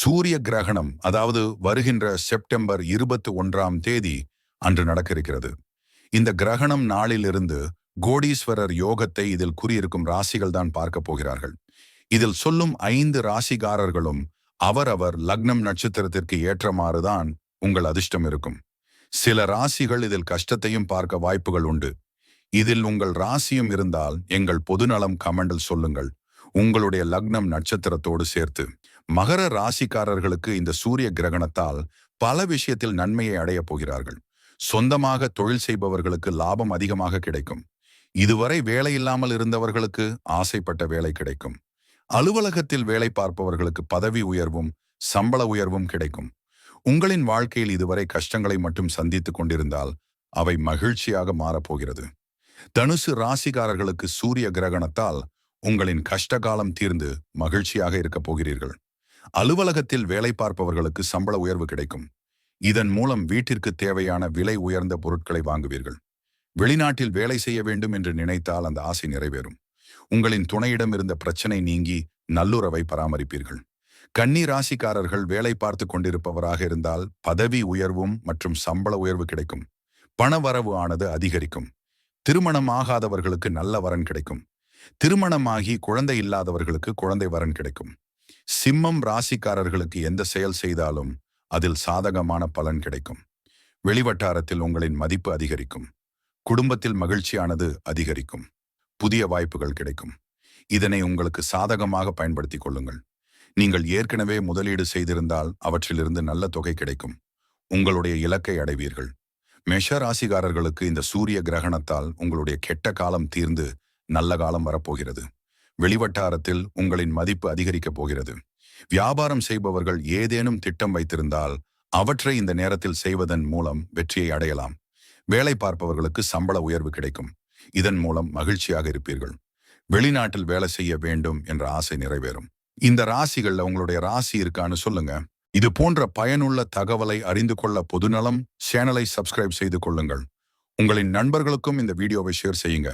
சூரிய கிரகணம் அதாவது வருகின்ற செப்டம்பர் இருபத்தி ஒன்றாம் தேதி அன்று நடக்க இருக்கிறது இந்த கிரகணம் நாளிலிருந்து கோடீஸ்வரர் யோகத்தை இதில் கூறியிருக்கும் ராசிகள் தான் பார்க்க போகிறார்கள். இதில் சொல்லும் ஐந்து ராசிகாரர்களும் அவரவர் லக்னம் நட்சத்திரத்திற்கு ஏற்றமாறுதான் உங்கள் அதிர்ஷ்டம் இருக்கும். சில ராசிகள் இதில் கஷ்டத்தையும் பார்க்க வாய்ப்புகள் உண்டு. இதில் உங்கள் ராசியும் இருந்தால் எங்கள் பொதுநலம் கமெண்டில் சொல்லுங்கள். உங்களுடைய லக்னம் நட்சத்திரத்தோடு சேர்த்து மகர ராசிக்காரர்களுக்கு இந்த சூரிய கிரகணத்தால் பல விஷயத்தில் நன்மையை அடையப் போகிறார்கள். சொந்தமாக தொழில் செய்பவர்களுக்கு லாபம் அதிகமாக கிடைக்கும். இதுவரை வேலை இல்லாமல் இருந்தவர்களுக்கு ஆசைப்பட்ட வேலை கிடைக்கும். அலுவலகத்தில் வேலை பார்ப்பவர்களுக்கு பதவி உயர்வும் சம்பள உயர்வும் கிடைக்கும். உங்களின் வாழ்க்கையில் இதுவரை கஷ்டங்களை மட்டும் சந்தித்துக் கொண்டிருந்தால் அவை மகிழ்ச்சியாக மாறப்போகிறது தனுசு ராசிகாரர்களுக்கு சூரிய கிரகணத்தால் உங்களின் கஷ்டகாலம் தீர்ந்து மகிழ்ச்சியாக இருக்கப் போகிறீர்கள். அலுவலகத்தில் வேலை பார்ப்பவர்களுக்கு சம்பள உயர்வு கிடைக்கும். இதன் மூலம் வீட்டிற்கு தேவையான விலை உயர்ந்த பொருட்களை வாங்குவீர்கள். வெளிநாட்டில் வேலை செய்ய வேண்டும் என்று நினைத்தால் அந்த ஆசை நிறைவேறும். உங்களின் துணையிடம் இருந்த பிரச்சனை நீங்கி நல்லுறவை பராமரிப்பீர்கள். கன்னி ராசிக்காரர்கள் வேலை பார்த்து கொண்டிருப்பவராக இருந்தால் பதவி உயர்வும் மற்றும் சம்பள உயர்வு கிடைக்கும். பணவரவு ஆனது அதிகரிக்கும். திருமணம் ஆகாதவர்களுக்கு நல்ல வரன் கிடைக்கும். திருமணமாகி குழந்தை இல்லாதவர்களுக்கு குழந்தை வரன் கிடைக்கும். சிம்மம் ராசிக்காரர்களுக்கு எந்த செயல் செய்தாலும் அதில் சாதகமான பலன் கிடைக்கும். வெளிவட்டாரத்தில் உங்களின் மதிப்பு அதிகரிக்கும். குடும்பத்தில் மகிழ்ச்சியானது அதிகரிக்கும். புதிய வாய்ப்புகள் கிடைக்கும். இதனை உங்களுக்கு சாதகமாக பயன்படுத்திக் கொள்ளுங்கள். நீங்கள் ஏற்கனவே முதலீடு செய்திருந்தால் அவற்றிலிருந்து நல்ல தொகை கிடைக்கும். உங்களுடைய இலக்கை அடைவீர்கள். மெஷ ராசிகாரர்களுக்கு இந்த சூரிய கிரகணத்தால் உங்களுடைய கெட்ட காலம் தீர்ந்து நல்ல காலம் வரப்போகிறது. வெளிவட்டாரத்தில் உங்களின் மதிப்பு அதிகரிக்கப் போகிறது. வியாபாரம் செய்பவர்கள் ஏதேனும் திட்டம் வைத்திருந்தால் அவற்றை இந்த நேரத்தில் செய்வதன் மூலம் வெற்றியை அடையலாம். வேலை பார்ப்பவர்களுக்கு சம்பள உயர்வு கிடைக்கும். இதன் மூலம் மகிழ்ச்சியாக இருப்பீர்கள். வெளிநாட்டில் வேலை செய்ய வேண்டும் என்ற ஆசை நிறைவேறும். இந்த ராசிகள்ல உங்களுடைய ராசி இருக்கான்னு சொல்லுங்க. இது போன்ற பயனுள்ள தகவலை அறிந்து கொள்ள பொதுநலம் சேனலை சப்ஸ்கிரைப் செய்து கொள்ளுங்கள். உங்களின் நண்பர்களுக்கும் இந்த வீடியோவை ஷேர் செய்யுங்க.